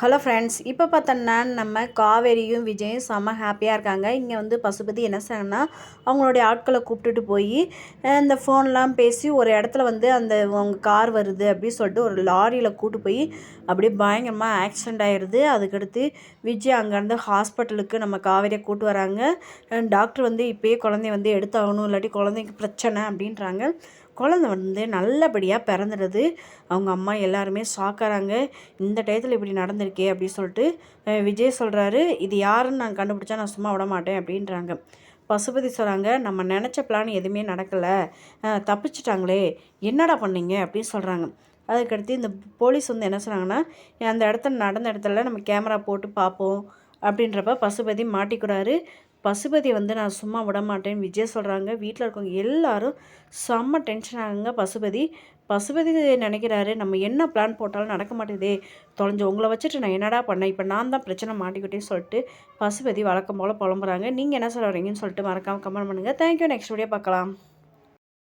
Hello friends இப்போ பார்த்தோன்னா நம்ம காவேரியும் விஜயும் செம்ம ஹாப்பியாக இருக்காங்க. இங்கே வந்து பசுபதி என்ன செய்யணும்னா அவங்களுடைய ஆட்களை கூப்பிட்டுட்டு போய் இந்த ஃபோன்லாம் பேசி ஒரு இடத்துல வந்து அந்த அவங்க கார் வருது அப்படின்னு சொல்லிட்டு ஒரு லாரியில் கூட்டு போய் அப்படியே பயங்கரமாக ஆக்சிடெண்ட் ஆயிடுது. அதுக்கடுத்து விஜய் அங்கேருந்து ஹாஸ்பிட்டலுக்கு நம்ம காவேரியை கூப்பிட்டு வராங்க. டாக்டர் வந்து இப்போயே குழந்தைய வந்து எடுத்தாகணும் இல்லாட்டி குழந்தைக்கு பிரச்சனை அப்படின்றாங்க. குழந்த வந்து நல்லபடியாக பிறந்துடுது. அவங்க அம்மா எல்லாருமே ஷாக்காகிறாங்க இந்த டயத்தில் இப்படி நடந்திருக்கே அப்படின்னு சொல்லிட்டு விஜய் சொல்கிறாரு இது யாருன்னு நான் கண்டுபிடிச்சா நான் சும்மா விட மாட்டேன் அப்படின்றாங்க. பசுபதி சொல்கிறாங்க நம்ம நினச்ச பிளான் எதுவுமே நடக்கலை. தப்பிச்சிட்டாங்களே. என்னடா பண்ணீங்க? அப்படின்னு சொல்கிறாங்க அதுக்கடுத்து இந்த போலீஸ் வந்து என்ன சொன்னாங்கன்னா அந்த இடத்துல நடந்த இடத்துல நம்ம கேமரா போட்டு பார்ப்போம் அப்படின்றப்ப பசுபதி மாட்டிக்கிறாரு. பசுபதி வந்து நான் சும்மா விட மாட்டேன் விஜய் சொல்கிறாங்க வீட்டில் இருக்கவங்க எல்லாரும் செம்ம டென்ஷன் ஆகுங்க பசுபதி. பசுபதி நினைக்கிறாரு நம்ம என்ன பிளான் போட்டாலும் நடக்க மாட்டேதே தொலைஞ்சு உங்களை வச்சுட்டு நான் என்னடா பண்ணேன்? இப்போ நான் தான் பிரச்சனை மாட்டிக்கிட்டேன்னு சொல்லிட்டு பசுபதி வழக்கம் போல் புலம்புறாங்க. நீங்கள் என்ன சொல்ல வரீங்கன்னு சொல்லிட்டு மறக்காமல் கமெண்ட் பண்ணுங்கள் தேங்க்யூ நெக்ஸ்ட் வீடியோ பார்க்கலாம்.